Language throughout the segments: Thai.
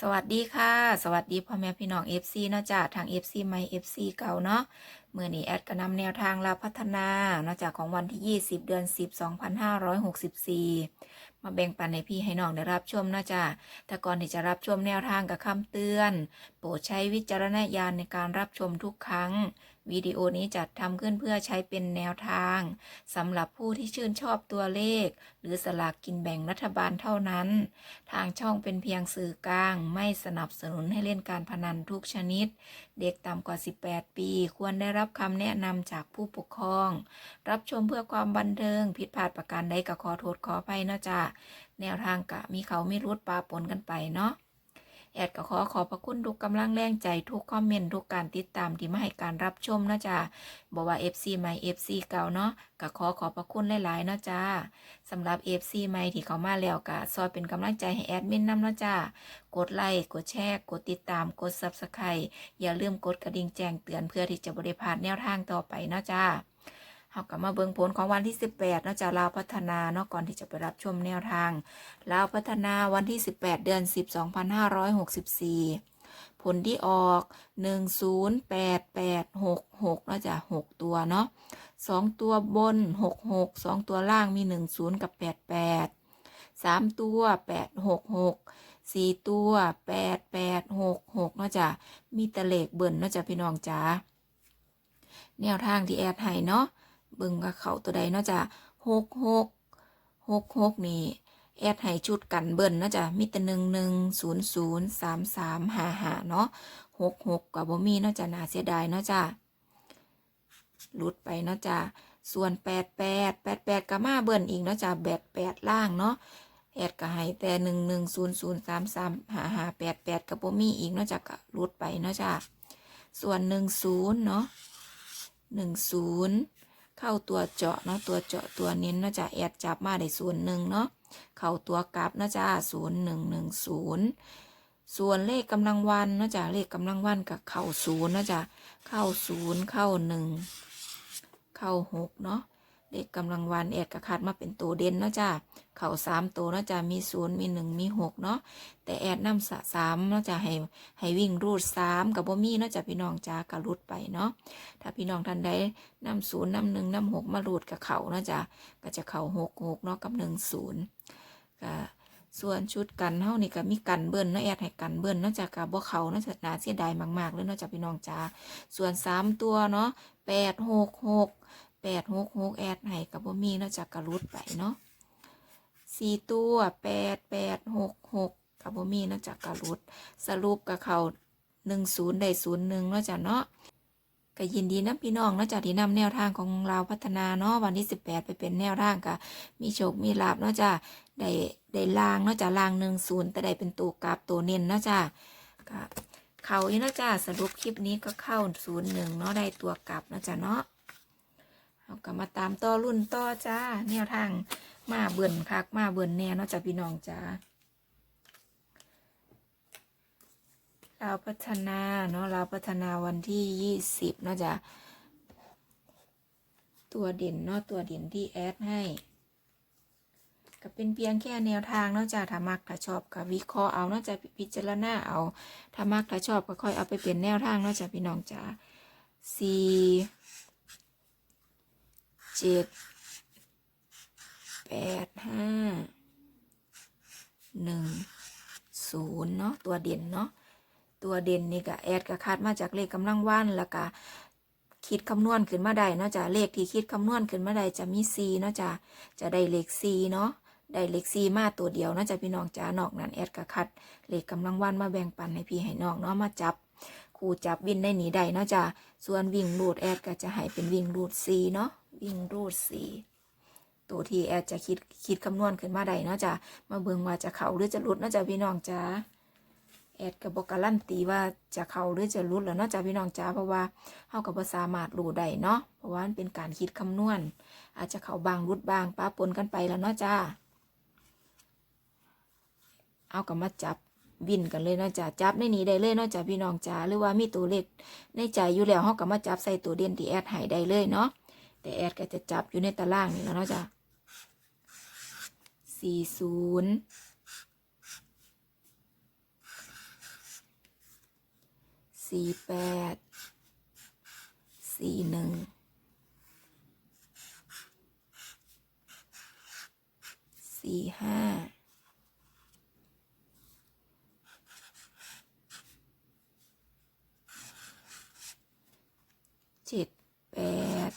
สวัสดีค่ะ สวัสดีพ่อแม่พี่น้อง FC เนะจ๊ะทาง FC ใหม่ FC เก่าเนาะ เมื่อนี้แอดก็นำแนวทางลาพัฒนาเนาะจากของวันที่ 20 เดือน 10 2564 มาแบ่งปันให้พี่ให้น้องได้รับชมเนะจ้ะแต่ก่อนที่จะรับชมแนวทางกับคำเตือน โปรดใช้วิจารณญาณในการรับชมทุกครั้ง วิดีโอนี้จัดทำขึ้นเพื่อใช้เป็นแนวทางสำหรับผู้ที่ชื่นชอบตัวเลข หรือสลากกินแบ่งรัฐบาลเท่านั้น ทางช่องเป็นเพียงสื่อกลาง ไม่สนับสนุนให้เล่นการพนันทุกชนิดเด็กต่ำกว่า 18 ปี ควรได้รับคำแนะนำจากผู้ปกครอง รับชมเพื่อความบันเทิง ผิดพลาดประการใดก็ขอโทษขออภัยเนาะจ้ะแนวทางกะมีเขาไม่รุดปลาปนกันไปเนาะ แอดก็ขอขอบพระคุณทุกกำลังแรงใจทุกคอมเมนต์ทุกการติดตามที่มาให้การรับชมเนาะจ้ะบอกว่า FC ใหม่ FC เก่าเนาะก็ขอขอบพระคุณหลายๆเนาะจ้าสำหรับ FC ใหม่ที่เขามาแล้วก็ซอยเป็นกำลังใจให้แอดมินนำเนาะจ้ากดไลค์กดแชร์ กดติดตามกด Subscribe อย่าลืมกดกระดิ่งแจ้งเตือนเพื่อที่จะบริพาดแนวทางต่อไปเนาะจ้า เฮากลับมาเบิ่งผลของวันที่ 18เนาะจ้าลาวพัฒนาเนาะก่อนที่จะไปรับชมแนวทางลาวพัฒนาวันที่ 18 เดือน 10 2564 ผลที่ออก 10886 6เนาะจ้ะ6ตัวเนาะสองตัวบนหกหกสองตัวล่างมีหนึ่งศูนย์กับแปดแปดสามตัวแปดหกหกสี่ตัวแปดแปดหกหกเนาะจ้ะมีตะเลขเบิ่นเนาะจ้ะพี่น้องจ้าแนวทางที่แอดให้เนาะ เบิ่งกับเขาตัวใดเนาะจ้ะหกหกหกหกนี่แอดให้ชุดกันเบิ่นเนาะจ้ะมีแต่หนึ่งหนึ่งศูนย์ศูนย์สามสามห้าห้าเนาะหกหกกับบ่มีเนาะจ้ะน่าเสียดายเนาะจ้ะหลุดไปเนาะจ้ะส่วนแปดแปดแปดแปดก็มาเบิ่นอีกเนาะจ้ะแปดแปดล่างเนาะแอดก็ให้แต่หนึ่งหนึ่งศูนย์ศูนย์สามสามหาหาแปดแปดกับโบมีอีกเนาะจ้ะก็หลุดไปเนาะจ้ะส่วนหนึ่งศูนย์เนาะหนึ่งศูนย์ เข้าตัวเจาะเนาะตัวเจาะตัวเน้นเนาะจ้ะแอดจับมาได้ศูนย์หนึ่งเนาะเข้าตัวกลับเนาะจ้ะศูนย์หนึ่งหนึ่งศูนย์ส่วนเลขกำลังวันเนาะจ้ะเลขกำลังวันกับเข้าศูนย์เนาะจ้ะเข้าศูนย์เข้าหนึ่งเข้าหกเนาะ เลขกำลังวันแอดกระคัดมาเป็นตัวเด่นเนาะจ้าเข่าสามตัวเนาะจ้ามีศูนย์มีหนึ่งมีหกเนาะแต่แอดนำสะสามเนาะจ้าให้ให้วิ่งรูดสามกับบ่มีเนาะจ้าพี่น้องจ้ากระรุดไปเนาะถ้าพี่น้องท่านใดนำศูนย์นำหนึ่งนำหกมารูดกับเข่าเนาะจ้าก็จะเข่าหกหกเนาะกับหนึ่งศูนย์ก็ส่วนชุดกันเฮานี่ก็มีกันเบิ้ลเนาะแอดให้กันเบิ้ลเนาะจ้ากับบ่เขาเนาะจ้าน่าเสียดายมากๆเลยเนาะจ้าพี่น้องจ้าส่วนสามตัวเนาะแปดหกหก แปดหกหกแอดให้กับบ่มีเนาะจากกระรุดไปเนาะสี่ตัวแปดแปดหกหกกับบ่มีเนาะจากกระรุด สรุปกับเขาหนึ่งศูนย์ได้ศูนย์หนึ่งเนาะจากเนาะก็ยินดีนะพี่น้องนาะจากที่นำแนวทางของเราพัฒนาเนาะวันที่สิบแปดไปเป็นแนวทางก็มีโชคมีลาบเนาะจ้าได้ได้ลางเนาะจ้าลางหนึ่งศูนย์แต่ได้เป็นตัวกราบตัวเน้นเนาะจ้าก็เขาอีเนาะจ้าสรุปคลิปนี้ก็เข้าศูนย์หนึ่งเนาะได้ตัวกลับเนาะจ้าเนาะ เอากลับมาตามต่อรุ่นต่อจ้า แนวทางมาเบิ่นคักมาเบิ่นแน่เนาะจ้าพี่น้องจ้าเราพัฒนาเนาะเราพัฒนาวันที่ยี่สิบเนาะจ้าตัวเด่นเนาะตัวเด่นที่แอดให้ก็เป็นเพียงแค่แนวทางเนาะจ้ะถ้ามักถ้าชอบก็วิเคราะห์เอาเนาะจ้ะพิจารณาเอาถ้ามักถ้าชอบก็ค่อยเอาไปเป็นแนวทางเนาะจ้ะพี่น้องจ้ะสี่ เจ็ดแปดห้าหนึ่งศูนย์เนาะตัวเด่นเนาะตัวเด่นนี่ก็แอดก็คัดมาจากเลขกำลังวันแล้วก็คิดคำนวณขึ้นมาได้เนาะจ้ะเลขที่คิดคำนวณขึ้นมาได้จะมีสี่เนาะจ้ะจะได้เลขสี่เนาะได้เลขซีมาตัวเดียวเนาะจ้ะพี่น้องจ้านอกนั้นแอดก็คัดเลขกำลังวันมาแบ่งปันให้พี่ให้น้องเนาะมาจับคู่จับวินได้หนีได้เนาะจ้ะส่วนวิ่งรูดแอดก็จะให้เป็นวิ่งรูดซีเนาะ วิ่งรูดซีตัวที่แอดจะคิดคิดคำนวณขึ้นมาได้เนาะจ้ะมาเบิ่งว่าจะเข้าหรือจะหลุดเนาะจ้ะพี่น้องจ้าแอดก็บอกการันตีว่าจะเข้าหรือจะหลุดแล้วเนาะจ้ะพี่น้องจ้าเพราะว่าเฮาก็บ่สามารถรู้ได้เนาะเพราะว่ามันเป็นการคิดคำนวณ อาจจะเข้าบางรุดบางป้าปนกันไปแล้วเนาะจ้าเอากับมาจับวินกันเลยเนาะจ้ะจับในนี้ได้เลยเนาะจ้ะพี่น้องจ้าหรือว่ามีตัวเลขในใจอยู่แล้วเขากับมาจับใส่ตัวเด่นที่แอดให้ได้เลยเนาะ แต่แอดก็จะจับอยู่ในตารางนี่แล้วเนาะจ้ะสี่ศูนย์สี่แปดสี่หนึ่งสี่ห้าเจ็ดแปด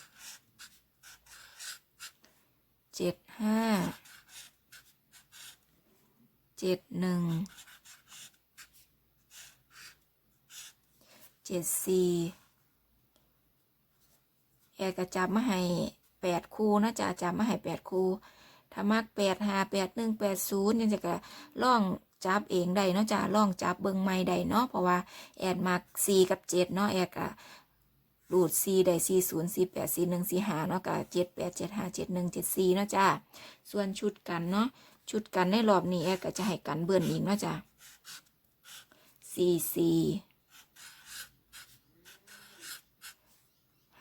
เจ็ดห้าเจ็ดหนึ่งเจ็ดสี่แอร์กะจับมาให้แปดคู่นะจ๊ะจับมาให้แปดคู่ถ้ามักแปดห้าแปดหนึ่งแปดศูนย์ยังจะกะล่องจับเองได้เนาะจ๊ะล่องจับเบิงไม่ได้เนาะเพราะว่าแอดมักสี่กับเจ็ดเนาะแอดกะรูดซีได้ซีศูนย์ซีแปดซีหนึ่งซีหาเนาะกับเจ็ดแปดเจ็ดห้าเจ็ดหนึ่งเจ็ดสี่เนาะจ้าส่วนชุดกันเนาะ ชุดกันในรอบนี้แอดก็จะให้กันเบิ่นอีกนาะจ้าสี่สี่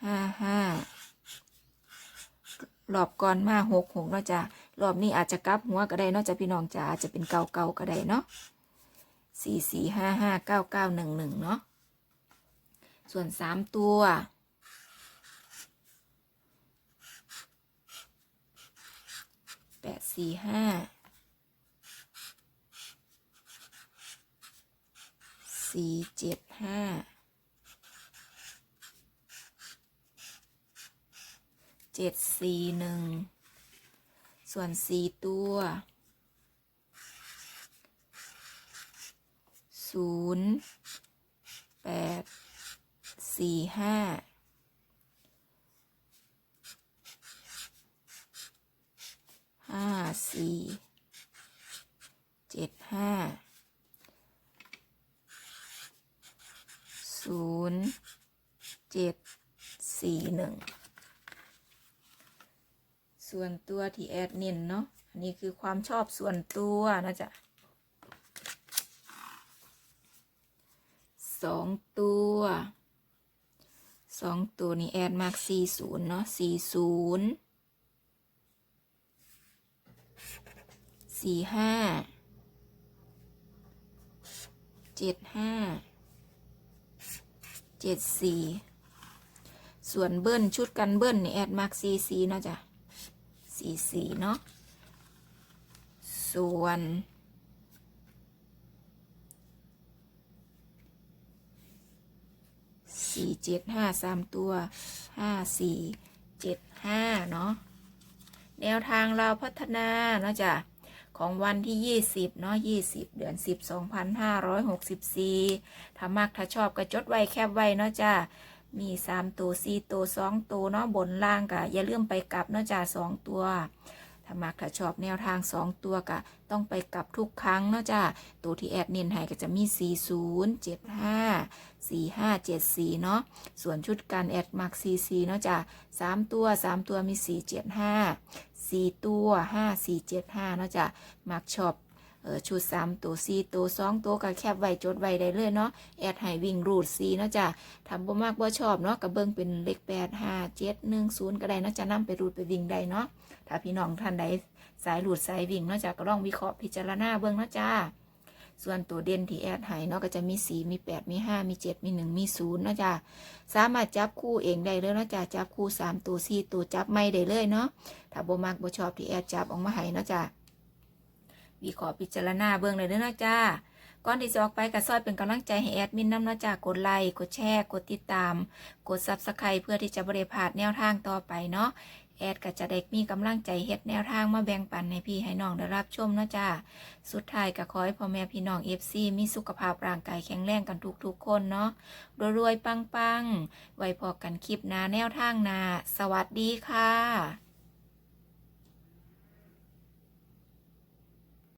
ห้าห้ารอบก่อนมาหกหกเนาะจ้ารอบนี้อาจจะกลับหัวก็ได้เนาะจ้าพี่น้องจ้าอาจจะเป็นเก่าเก่าก็ได้เนาะสี่สี่ห้าห้าเก้าเก้าหนึ่งหนึ่งเนาะส่วนสามตัวแปดสี่ห้า สี่เจ็ดห้าเจ็ดสี่หนึ่งส่วนสี่ตัวศูนย์แปดสี่ห้าห้าสี่เจ็ดห้า ศูนย์เจ็ดสี่หนึ่งส่วนตัวที่แอดเน้นเนาะอันนี้คือความชอบส่วนตัวนะจ๊ะสองตัวสองตัวนี้แอดมากสี่ศูนย์เนาะสี่ศูนย์สี่ห้าเจ็ดห้า เจ็ดสี่ส่วนเบิ้ลชุดกันเบิ้ลนี่แอดมากสี่สี่เนาะจ้ะสี่สี่เนาะส่วนสี่เจ็ดห้าสามตัวห้าสี่เจ็ดห้าเนาะแนวทางเราพัฒนาเนาะจ้ะ ของวันที่ยี่สิบเนาะยี่สิบเดือนสิบสองพันห้าร้อยหกสิบสี่ถ้ามักถ้าชอบก็จดไว้แคบไว้เนาะจ้ะมีสามตัวสี่ตัวสองตัวเนาะบนล่างกะอย่าลืมไปกลับเนาะจ้ะสองตัวถ้ามักถ้าชอบแนวทางสองตัวกะต้องไปกลับทุกครั้งเนาะจ้ะตัวที่แอดเน้นให้ก็จะมีสี่ศูนย์เจ็ดห้า สี่ห้าเจ็ดสี่เนาะส่วนชุดการแอดมักซีซีเนาะจ้ะสามตัวสามตัวมีสี่เจ็ดห้าสี่ตัวห้าสี่เจ็ดห้าเนาะจ้ะมักชอบเออชุดสามตัวสี่ตัวสองตัวก็แคบไว้จดไว้ได้เลยเนาะแอดให้วิ่งรูดสีเนาะจ้ะทำบ่มากบ่ชอบเนาะกระเบื้องเป็นเลขแปดห้าเจ็ดหนึ่งศูนย์ก็ได้เนาะจะนำไปรูดไปวิ่งได้เนาะถ้าพี่น้องท่านใดสายหลุดสายวิ่งเนาะจ้ะก็ลองวิเคราะห์พิจารณาเบื้องเนาะจ้า ส่วนตัวเด่นที่แอดให้เนาะก็จะมีสีมีแปดมีห้ามีเจ็ดมีหนึ่งมีศูนย์เนาะจ้ะสามารถจับคู่เองได้เลยเนาะจ้ะจับคู่สามตัวสี่ตัวจับไม่ได้เลยเนาะถ้าบ่มักบ่ชอบที่แอดจับออกมาให้เนาะจ้ะวิเคราะห์พิจารณาเบื้องเลยเด้อเนาะจ้าก่อนที่จะออกไปก็ซอยเป็นกำลังใจให้แอดมินน้ำเนาะจ้ากดไลค์กดแชร์ กดติดตาม กดซับสไครต์เพื่อที่จะบริพาดแนวทางต่อไปเนาะ แอดก็จะได้มีกำลังใจเฮ็ดแนวทางมาแบ่งปันให้พี่ให้น้องได้รับชมเนาะจ้าสุดท้ายก็ขอให้พ่อแม่พี่น้องเอฟซีมีสุขภาพร่างกายแข็งแรงกันทุกๆคนเนาะรวยๆปังๆ ไว้พอกันคลิปหนาแนวทางหนาสวัสดีค่ะ